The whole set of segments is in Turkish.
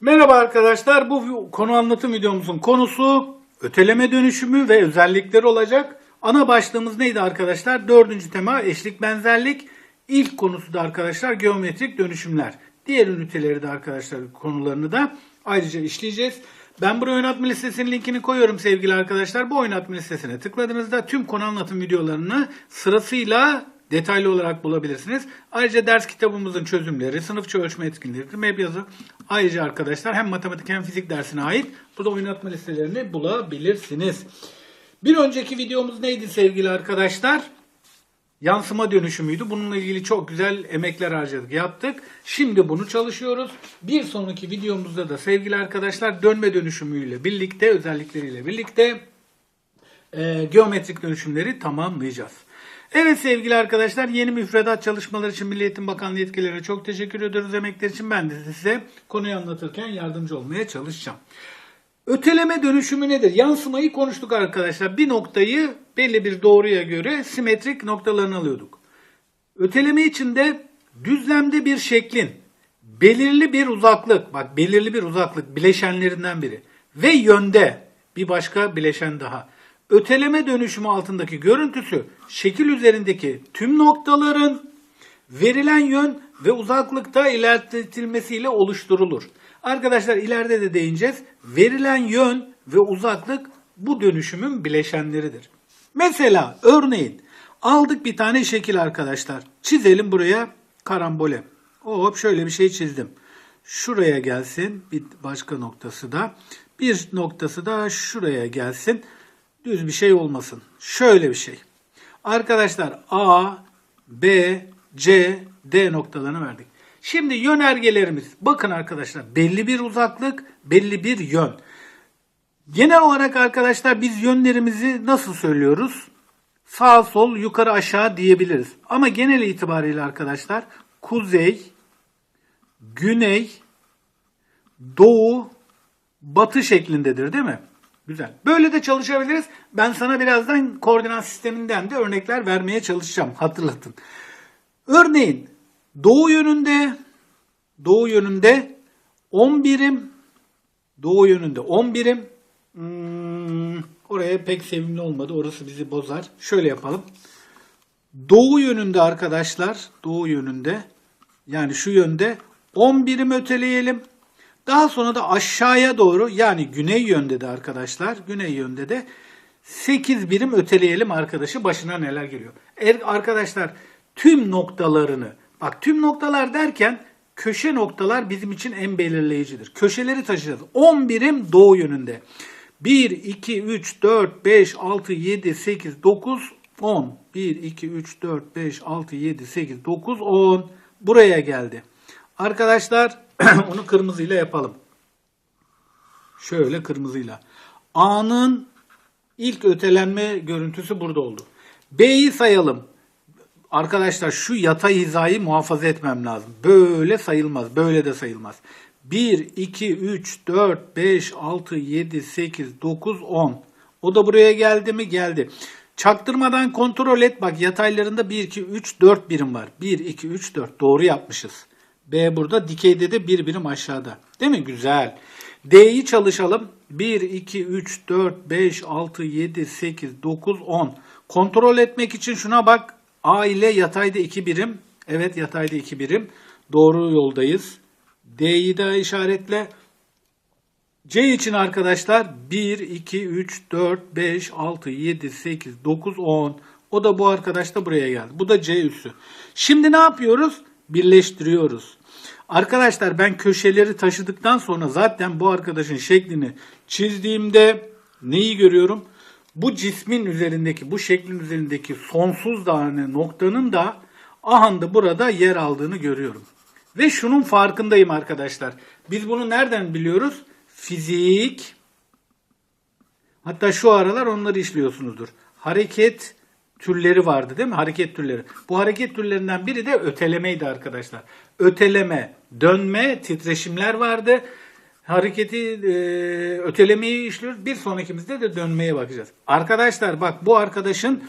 Merhaba arkadaşlar. Bu konu anlatım videomuzun konusu öteleme dönüşümü ve özellikleri olacak. Ana başlığımız neydi arkadaşlar? Dördüncü tema eşlik benzerlik. İlk konusu da arkadaşlar geometrik dönüşümler. Diğer üniteleri de arkadaşlar konularını da ayrıca işleyeceğiz. Ben buraya oynatma listesinin linkini koyuyorum sevgili arkadaşlar. Bu oynatma listesine tıkladığınızda tüm konu anlatım videolarını sırasıyla detaylı olarak bulabilirsiniz. Ayrıca ders kitabımızın çözümleri, sınıfça ölçme etkinlikleri, map yazı. Ayrıca arkadaşlar hem matematik hem fizik dersine ait burada oynatma listelerini bulabilirsiniz. Bir önceki videomuz neydi sevgili arkadaşlar? Yansıma dönüşümüydü. Bununla ilgili çok güzel emekler harcadık, yaptık. Şimdi bunu çalışıyoruz. Bir sonraki videomuzda da sevgili arkadaşlar dönme dönüşümüyle birlikte, özellikleriyle birlikte e, geometrik dönüşümleri tamamlayacağız. Evet sevgili arkadaşlar yeni müfredat çalışmaları için Milli Eğitim Bakanlığı yetkililerine çok teşekkür ediyoruz emekler için. Ben de size konuyu anlatırken yardımcı olmaya çalışacağım. Öteleme dönüşümü nedir? Yansımayı konuştuk arkadaşlar. Bir noktayı belli bir doğruya göre simetrik noktalarını alıyorduk. Öteleme içinde düzlemde bir şeklin belirli bir uzaklık, bak belirli bir uzaklık bileşenlerinden biri ve yönde bir başka bileşen daha. Öteleme dönüşümü altındaki görüntüsü şekil üzerindeki tüm noktaların verilen yön ve uzaklıkta ilerletilmesiyle oluşturulur. Arkadaşlar ileride de değineceğiz. Verilen yön ve uzaklık bu dönüşümün bileşenleridir. Mesela örneğin aldık bir tane şekil arkadaşlar. Çizelim buraya karambole. Hop şöyle bir şey çizdim. Şuraya gelsin bir başka noktası da. Bir noktası da şuraya gelsin. Düz bir şey olmasın. Şöyle bir şey. Arkadaşlar A, B, C, D noktalarını verdik. Şimdi yönergelerimiz bakın arkadaşlar belli bir uzaklık, belli bir yön. Genel olarak arkadaşlar biz yönlerimizi nasıl söylüyoruz? Sağ sol yukarı aşağı diyebiliriz. Ama genel itibariyle arkadaşlar kuzey, güney, doğu, batı şeklindedir değil mi? Güzel. Böyle de çalışabiliriz. Ben sana birazdan koordinat sisteminden de örnekler vermeye çalışacağım. Hatırlatın. Örneğin doğu yönünde doğu yönünde 10 birim doğu yönünde 10 birim Hmm, oraya pek sevimli olmadı. Orası bizi bozar. Şöyle yapalım. Doğu yönünde arkadaşlar, doğu yönünde yani şu yönde 10 birim öteleyelim. Daha sonra da aşağıya doğru yani güney yönde de arkadaşlar, güney yönde de 8 birim öteleyelim arkadaşı başına neler geliyor. Eğer arkadaşlar tüm noktalarını bak tüm noktalar derken köşe noktalar bizim için en belirleyicidir. Köşeleri taşıyacağız. 10 birim doğu yönünde. 1, 2, 3, 4, 5, 6, 7, 8, 9, 10. 1, 2, 3, 4, 5, 6, 7, 8, 9, 10. Buraya geldi. Arkadaşlar onu kırmızıyla yapalım. Şöyle kırmızıyla. A'nın ilk ötelenme görüntüsü burada oldu. B'yi sayalım. Arkadaşlar şu yatay hizayı muhafaza etmem lazım. Böyle sayılmaz. Böyle de sayılmaz. 1, 2, 3, 4, 5, 6, 7, 8, 9, 10. O da buraya geldi mi? Geldi. Çaktırmadan kontrol et. Bak yataylarında 1, 2, 3, 4 birim var. 1, 2, 3, 4. Doğru yapmışız. B burada. Dikeyde de 1 birim aşağıda. Değil mi? Güzel. D'yi çalışalım. 1, 2, 3, 4, 5, 6, 7, 8, 9, 10. Kontrol etmek için şuna bak. A ile yatayda 2 birim. Evet yatayda 2 birim. Doğru yoldayız. D'yi de işaretle. C için arkadaşlar 1, 2, 3, 4, 5, 6, 7, 8, 9, 10. O da bu arkadaş da buraya geldi. Bu da C üssü. Şimdi ne yapıyoruz? Birleştiriyoruz. Arkadaşlar ben köşeleri taşıdıktan sonra zaten bu arkadaşın şeklini çizdiğimde neyi görüyorum? Bu cismin üzerindeki, bu şeklin üzerindeki sonsuz tane noktanın da ahanda burada yer aldığını görüyorum. Ve şunun farkındayım arkadaşlar. Biz bunu nereden biliyoruz? Fizik. Hatta şu aralar onları işliyorsunuzdur. Hareket türleri vardı değil mi? Hareket türleri. Bu hareket türlerinden biri de ötelemeydi arkadaşlar. Öteleme, dönme, titreşimler vardı. Hareketi e, ötelemeyi işliyoruz. Bir sonrakimizde de dönmeye bakacağız. Arkadaşlar bak bu arkadaşın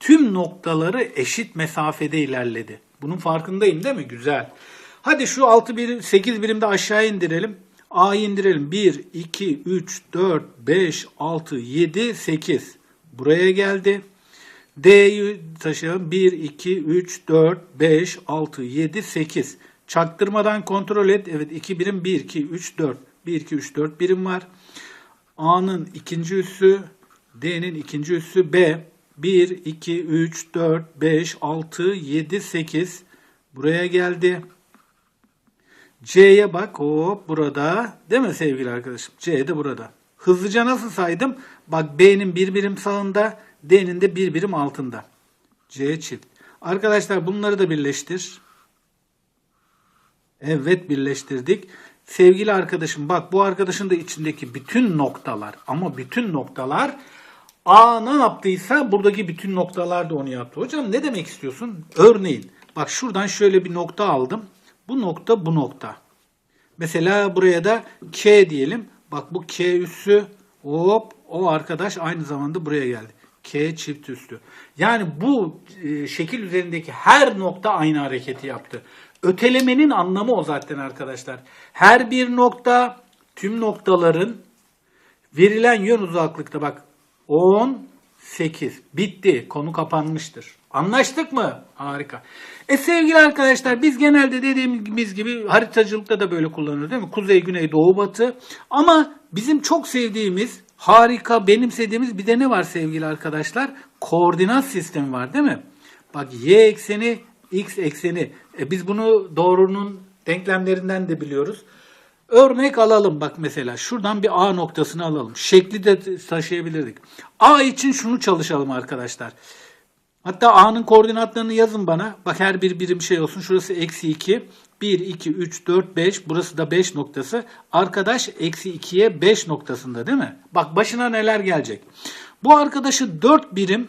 tüm noktaları eşit mesafede ilerledi. Bunun farkındayım değil mi? Güzel. Hadi şu 6 birim, 8 birimde aşağı indirelim. A'yı indirelim. 1, 2, 3, 4, 5, 6, 7, 8. Buraya geldi. D'yi taşıyalım. 1, 2, 3, 4, 5, 6, 7, 8. Çaktırmadan kontrol et. Evet 2 birim 1, 2, 3, 4. 1, 2, 3, 4 birim var. A'nın ikinci üssü, D'nin ikinci üssü B. 1, 2, 3, 4, 5, 6, 7, 8. Buraya geldi. C'ye bak hop burada. Değil mi sevgili arkadaşım? C de burada. Hızlıca nasıl saydım? Bak B'nin bir birim sağında, D'nin de bir birim altında. C çift. Arkadaşlar bunları da birleştir. Evet birleştirdik. Sevgili arkadaşım bak bu arkadaşın da içindeki bütün noktalar ama bütün noktalar A ne yaptıysa buradaki bütün noktalar da onu yaptı. Hocam ne demek istiyorsun? Örneğin bak şuradan şöyle bir nokta aldım. Bu nokta bu nokta. Mesela buraya da K diyelim. Bak bu K üssü hop o arkadaş aynı zamanda buraya geldi. K çift üstü. Yani bu e, şekil üzerindeki her nokta aynı hareketi yaptı. Ötelemenin anlamı o zaten arkadaşlar. Her bir nokta tüm noktaların verilen yön uzaklıkta bak 10 8 bitti. Konu kapanmıştır. Anlaştık mı? Harika. E sevgili arkadaşlar biz genelde dediğimiz gibi haritacılıkta da böyle kullanıyoruz değil mi? Kuzey, güney, doğu, batı. Ama bizim çok sevdiğimiz, harika, benimsediğimiz bir de ne var sevgili arkadaşlar? Koordinat sistemi var değil mi? Bak y ekseni, x ekseni. E biz bunu doğrunun denklemlerinden de biliyoruz. Örnek alalım bak mesela şuradan bir A noktasını alalım. Şekli de taşıyabilirdik. A için şunu çalışalım arkadaşlar. Hatta A'nın koordinatlarını yazın bana. Bak her bir birim şey olsun. Şurası eksi 2. 1, 2, 3, 4, 5. Burası da 5 noktası. Arkadaş eksi 2'ye 5 noktasında değil mi? Bak başına neler gelecek. Bu arkadaşı 4 birim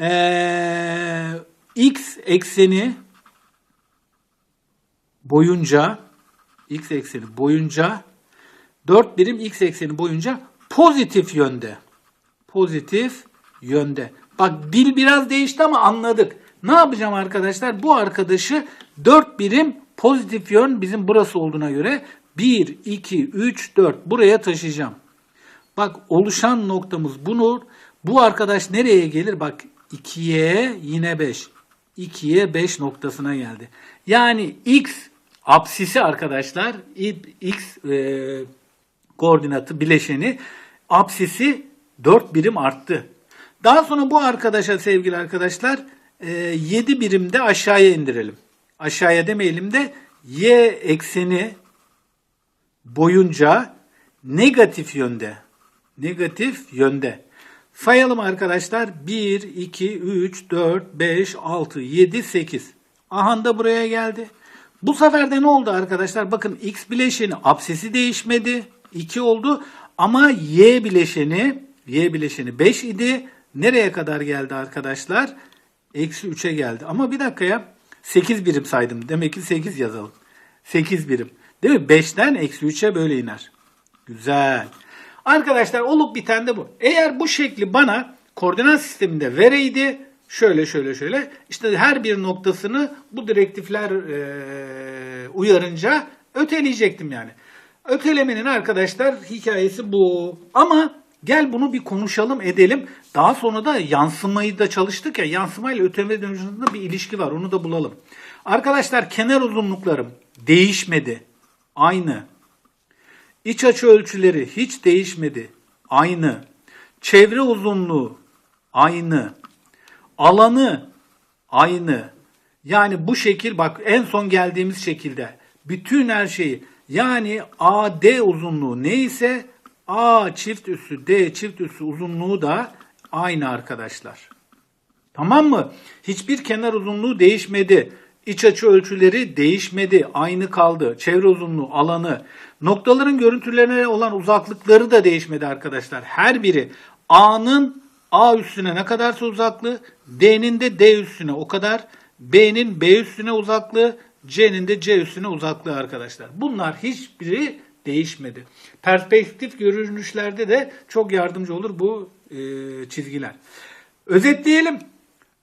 ee, x ekseni boyunca x ekseni boyunca 4 birim x ekseni boyunca pozitif yönde. Pozitif yönde. Bak dil biraz değişti ama anladık. Ne yapacağım arkadaşlar? Bu arkadaşı 4 birim pozitif yön bizim burası olduğuna göre 1, 2, 3, 4 buraya taşıyacağım. Bak oluşan noktamız bunu bu arkadaş nereye gelir? Bak 2'ye yine 5. 2'ye 5 noktasına geldi. Yani x apsisi arkadaşlar x e, koordinatı bileşeni apsisi 4 birim arttı. Daha sonra bu arkadaşa sevgili arkadaşlar e, 7 birimde aşağıya indirelim. Aşağıya demeyelim de y ekseni boyunca negatif yönde. Negatif yönde. Sayalım arkadaşlar. 1, 2, 3, 4, 5, 6, 7, 8. Aha da buraya geldi. Bu sefer de ne oldu arkadaşlar? Bakın x bileşeni apsisi değişmedi. 2 oldu. Ama y bileşeni y bileşeni 5 idi. Nereye kadar geldi arkadaşlar? Eksi 3'e geldi. Ama bir dakika ya. 8 birim saydım. Demek ki 8 yazalım. 8 birim. Değil mi? 5'ten eksi 3'e böyle iner. Güzel. Arkadaşlar olup biten de bu. Eğer bu şekli bana koordinat sisteminde vereydi şöyle şöyle şöyle işte her bir noktasını bu direktifler e, uyarınca öteleyecektim yani. Ötelemenin arkadaşlar hikayesi bu. Ama gel bunu bir konuşalım edelim. Daha sonra da yansımayı da çalıştık ya yansımayla öteleme dönüşümünde bir ilişki var onu da bulalım. Arkadaşlar kenar uzunluklarım değişmedi. Aynı. İç açı ölçüleri hiç değişmedi. Aynı. Çevre uzunluğu aynı. Alanı aynı. Yani bu şekil bak en son geldiğimiz şekilde bütün her şeyi yani AD uzunluğu neyse A çift üssü D çift üssü uzunluğu da aynı arkadaşlar. Tamam mı? Hiçbir kenar uzunluğu değişmedi. İç açı ölçüleri değişmedi. Aynı kaldı. Çevre uzunluğu, alanı. Noktaların görüntülerine olan uzaklıkları da değişmedi arkadaşlar. Her biri A'nın A üstüne ne kadarsa uzaklığı, D'nin de D üstüne o kadar, B'nin B üstüne uzaklığı, C'nin de C üstüne uzaklığı arkadaşlar. Bunlar hiçbiri değişmedi. Perspektif görünüşlerde de çok yardımcı olur bu e, çizgiler. Özetleyelim.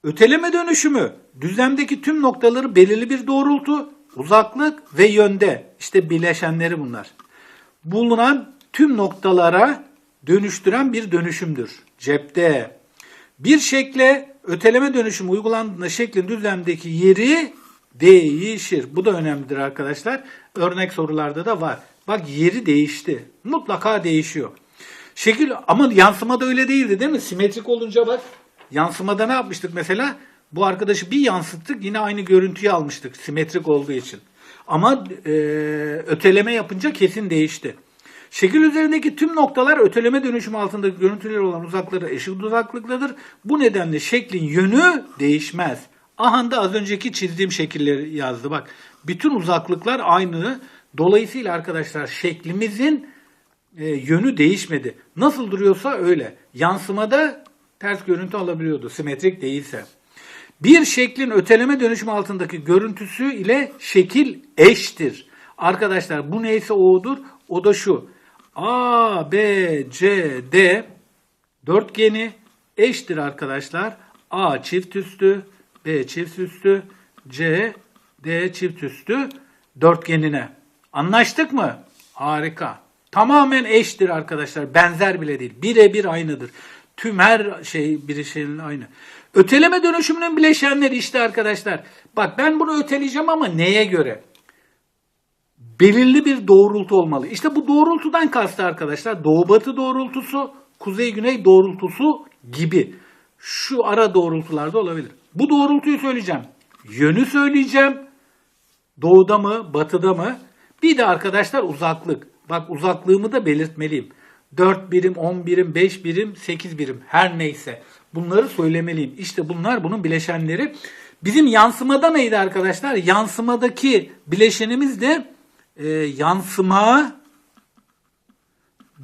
Öteleme dönüşümü düzlemdeki tüm noktaları belirli bir doğrultu uzaklık ve yönde. İşte bileşenleri bunlar. Bulunan tüm noktalara dönüştüren bir dönüşümdür. Cepte. Bir şekle öteleme dönüşümü uygulandığında şeklin düzlemdeki yeri değişir. Bu da önemlidir arkadaşlar. Örnek sorularda da var. Bak yeri değişti. Mutlaka değişiyor. Şekil ama yansımada öyle değildi değil mi? Simetrik olunca bak yansımada ne yapmıştık mesela? Bu arkadaşı bir yansıttık yine aynı görüntüyü almıştık simetrik olduğu için. Ama e, öteleme yapınca kesin değişti. Şekil üzerindeki tüm noktalar öteleme dönüşümü altındaki görüntüler olan uzakları eşit uzaklıktadır. Bu nedenle şeklin yönü değişmez. Aha da az önceki çizdiğim şekilleri yazdı. Bak bütün uzaklıklar aynı. Dolayısıyla arkadaşlar şeklimizin e, yönü değişmedi. Nasıl duruyorsa öyle. Yansımada ters görüntü alabiliyordu simetrik değilse. Bir şeklin öteleme dönüşümü altındaki görüntüsü ile şekil eştir. Arkadaşlar bu neyse o'dur. O da şu. A, B, C, D dörtgeni eştir arkadaşlar. A çift üstü, B çift üstü, C, D çift üstü dörtgenine. Anlaştık mı? Harika. Tamamen eştir arkadaşlar. Benzer bile değil. Birebir aynıdır. Tüm her şey bir şeyin aynı. Öteleme dönüşümünün bileşenleri işte arkadaşlar. Bak ben bunu öteleyeceğim ama neye göre? belirli bir doğrultu olmalı. İşte bu doğrultudan kastı arkadaşlar doğu batı doğrultusu, kuzey güney doğrultusu gibi. Şu ara doğrultularda olabilir. Bu doğrultuyu söyleyeceğim. Yönü söyleyeceğim. Doğuda mı, batıda mı? Bir de arkadaşlar uzaklık. Bak uzaklığımı da belirtmeliyim. 4 birim, 10 birim, 5 birim, 8 birim her neyse. Bunları söylemeliyim. İşte bunlar bunun bileşenleri. Bizim yansımada neydi arkadaşlar? Yansımadaki bileşenimiz de e, yansıma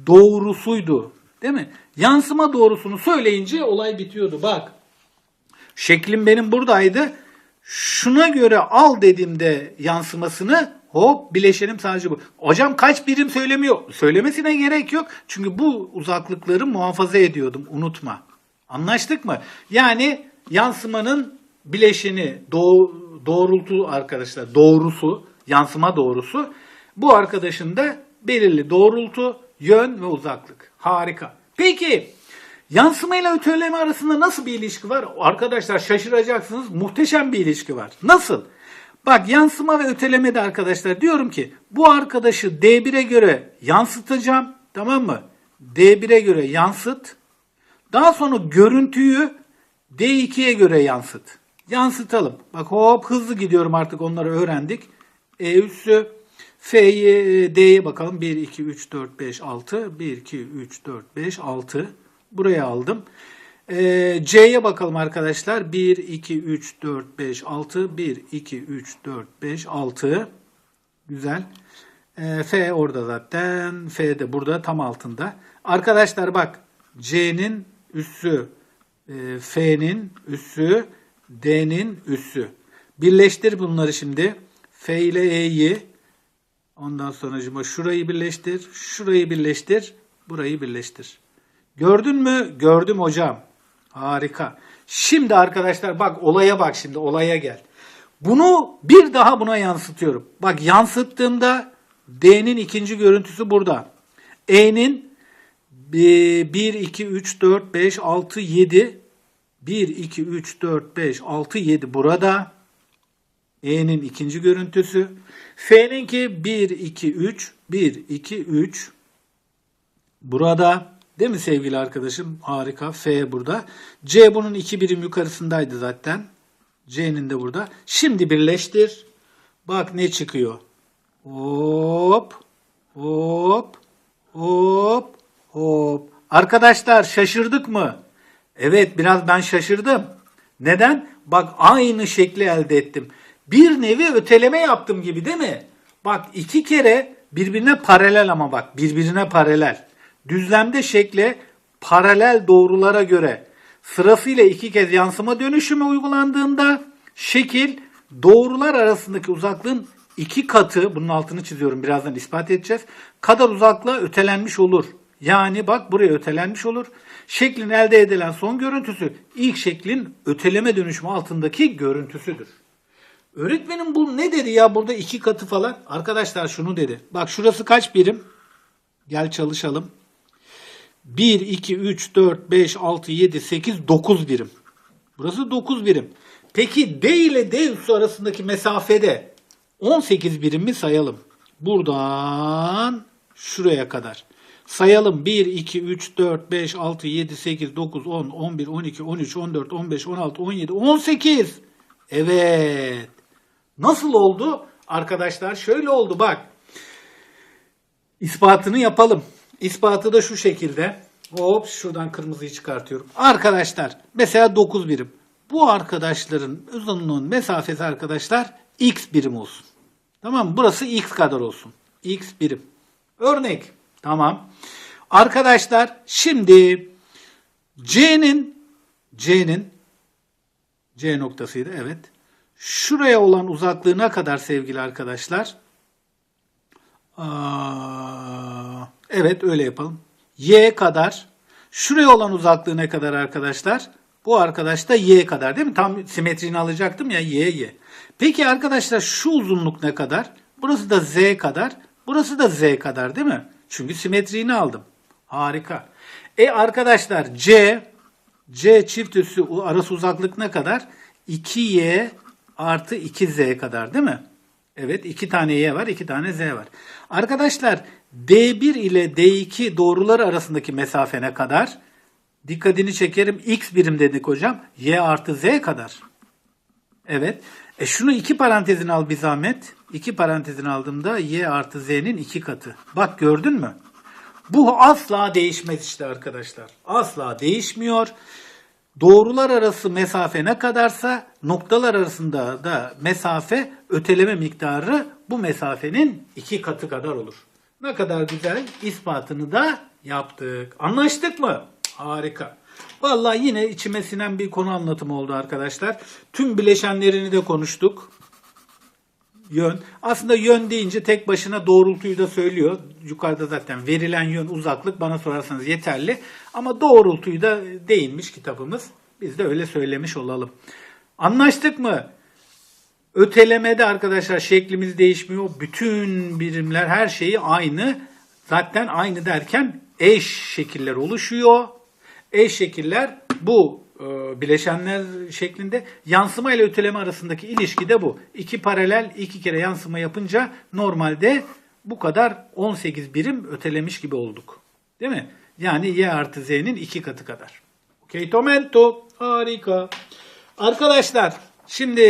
doğrusuydu. Değil mi? Yansıma doğrusunu söyleyince olay bitiyordu. Bak. Şeklim benim buradaydı. Şuna göre al dediğimde yansımasını hop bileşenim sadece bu. Hocam kaç birim söylemiyor. Söylemesine gerek yok. Çünkü bu uzaklıkları muhafaza ediyordum. Unutma. Anlaştık mı? Yani yansımanın bileşeni doğ, doğrultu arkadaşlar doğrusu yansıma doğrusu. Bu arkadaşın da belirli doğrultu, yön ve uzaklık. Harika. Peki yansıma ile öteleme arasında nasıl bir ilişki var? Arkadaşlar şaşıracaksınız. Muhteşem bir ilişki var. Nasıl? Bak yansıma ve ötelemede arkadaşlar diyorum ki bu arkadaşı D1'e göre yansıtacağım. Tamam mı? D1'e göre yansıt. Daha sonra görüntüyü D2'ye göre yansıt. Yansıtalım. Bak hop hızlı gidiyorum artık onları öğrendik. E üssü F'ye D'ye bakalım. 1, 2, 3, 4, 5, 6. 1, 2, 3, 4, 5, 6. Buraya aldım. E, C'ye bakalım arkadaşlar. 1, 2, 3, 4, 5, 6. 1, 2, 3, 4, 5, 6. Güzel. E, F orada zaten. F de burada tam altında. Arkadaşlar bak. C'nin üssü, e, F'nin üssü, D'nin üssü. Birleştir bunları şimdi. F ile E'yi ondan sonra şurayı birleştir, şurayı birleştir, burayı birleştir. Gördün mü? Gördüm hocam. Harika. Şimdi arkadaşlar bak olaya bak şimdi olaya gel. Bunu bir daha buna yansıtıyorum. Bak yansıttığımda D'nin ikinci görüntüsü burada. E'nin 1, 2, 3, 4, 5, 6, 7 1, 2, 3, 4, 5, 6, 7 burada. E'nin ikinci görüntüsü. F'ninki 1, 2, 3. 1, 2, 3. Burada. Değil mi sevgili arkadaşım? Harika. F burada. C bunun iki birim yukarısındaydı zaten. C'nin de burada. Şimdi birleştir. Bak ne çıkıyor. Hop. Hop. Hop. Hop. Arkadaşlar şaşırdık mı? Evet biraz ben şaşırdım. Neden? Bak aynı şekli elde ettim bir nevi öteleme yaptım gibi değil mi? Bak iki kere birbirine paralel ama bak birbirine paralel. Düzlemde şekle paralel doğrulara göre sırasıyla iki kez yansıma dönüşümü uygulandığında şekil doğrular arasındaki uzaklığın iki katı, bunun altını çiziyorum birazdan ispat edeceğiz, kadar uzaklığa ötelenmiş olur. Yani bak buraya ötelenmiş olur. Şeklin elde edilen son görüntüsü ilk şeklin öteleme dönüşümü altındaki görüntüsüdür. Öğretmenim bu ne dedi ya burada iki katı falan. Arkadaşlar şunu dedi. Bak şurası kaç birim? Gel çalışalım. 1, 2, 3, 4, 5, 6, 7, 8, 9 birim. Burası 9 birim. Peki D ile D üssü arasındaki mesafede 18 birim mi sayalım? Buradan şuraya kadar. Sayalım 1, 2, 3, 4, 5, 6, 7, 8, 9, 10, 11, 12, 13, 14, 15, 16, 17, 18. Evet. Nasıl oldu? Arkadaşlar şöyle oldu bak. İspatını yapalım. İspatı da şu şekilde. Hop şuradan kırmızıyı çıkartıyorum. Arkadaşlar mesela 9 birim. Bu arkadaşların uzunluğun mesafesi arkadaşlar x birim olsun. Tamam mı? Burası x kadar olsun. x birim. Örnek. Tamam. Arkadaşlar şimdi C'nin C'nin C noktasıydı evet. Şuraya olan uzaklığı ne kadar sevgili arkadaşlar? Aa, evet öyle yapalım. Y kadar. Şuraya olan uzaklığı ne kadar arkadaşlar? Bu arkadaş da Y kadar değil mi? Tam simetrini alacaktım ya Y Y. Peki arkadaşlar şu uzunluk ne kadar? Burası da Z kadar. Burası da Z kadar değil mi? Çünkü simetriğini aldım. Harika. E arkadaşlar C C çift üssü arası uzaklık ne kadar? 2Y artı 2Z kadar değil mi? Evet iki tane Y var iki tane Z var. Arkadaşlar D1 ile D2 doğrular arasındaki mesafe ne kadar? Dikkatini çekerim. X birim dedik hocam. Y artı Z kadar. Evet. E şunu iki parantezine al bir zahmet. İki parantezine aldığımda Y artı Z'nin iki katı. Bak gördün mü? Bu asla değişmez işte arkadaşlar. Asla değişmiyor. Doğrular arası mesafe ne kadarsa noktalar arasında da mesafe öteleme miktarı bu mesafenin iki katı kadar olur. Ne kadar güzel ispatını da yaptık. Anlaştık mı? Harika. Vallahi yine içime sinen bir konu anlatımı oldu arkadaşlar. Tüm bileşenlerini de konuştuk yön. Aslında yön deyince tek başına doğrultuyu da söylüyor. Yukarıda zaten verilen yön uzaklık bana sorarsanız yeterli. Ama doğrultuyu da değinmiş kitabımız. Biz de öyle söylemiş olalım. Anlaştık mı? Ötelemede arkadaşlar şeklimiz değişmiyor. Bütün birimler her şeyi aynı. Zaten aynı derken eş şekiller oluşuyor. Eş şekiller bu e, bileşenler şeklinde yansıma ile öteleme arasındaki ilişki de bu. İki paralel iki kere yansıma yapınca normalde bu kadar 18 birim ötelemiş gibi olduk. Değil mi? Yani y artı z'nin iki katı kadar. Okey tomento. Harika. Arkadaşlar şimdi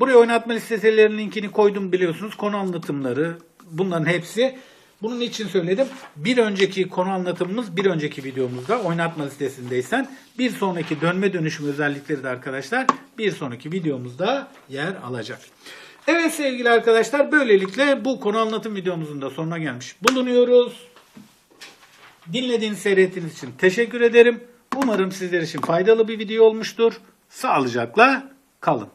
buraya oynatma listelerinin linkini koydum biliyorsunuz. Konu anlatımları bunların hepsi. Bunun için söyledim. Bir önceki konu anlatımımız bir önceki videomuzda oynatma listesindeysen bir sonraki dönme dönüşüm özellikleri de arkadaşlar bir sonraki videomuzda yer alacak. Evet sevgili arkadaşlar böylelikle bu konu anlatım videomuzun da sonuna gelmiş bulunuyoruz. Dinlediğiniz seyrettiğiniz için teşekkür ederim. Umarım sizler için faydalı bir video olmuştur. Sağlıcakla kalın.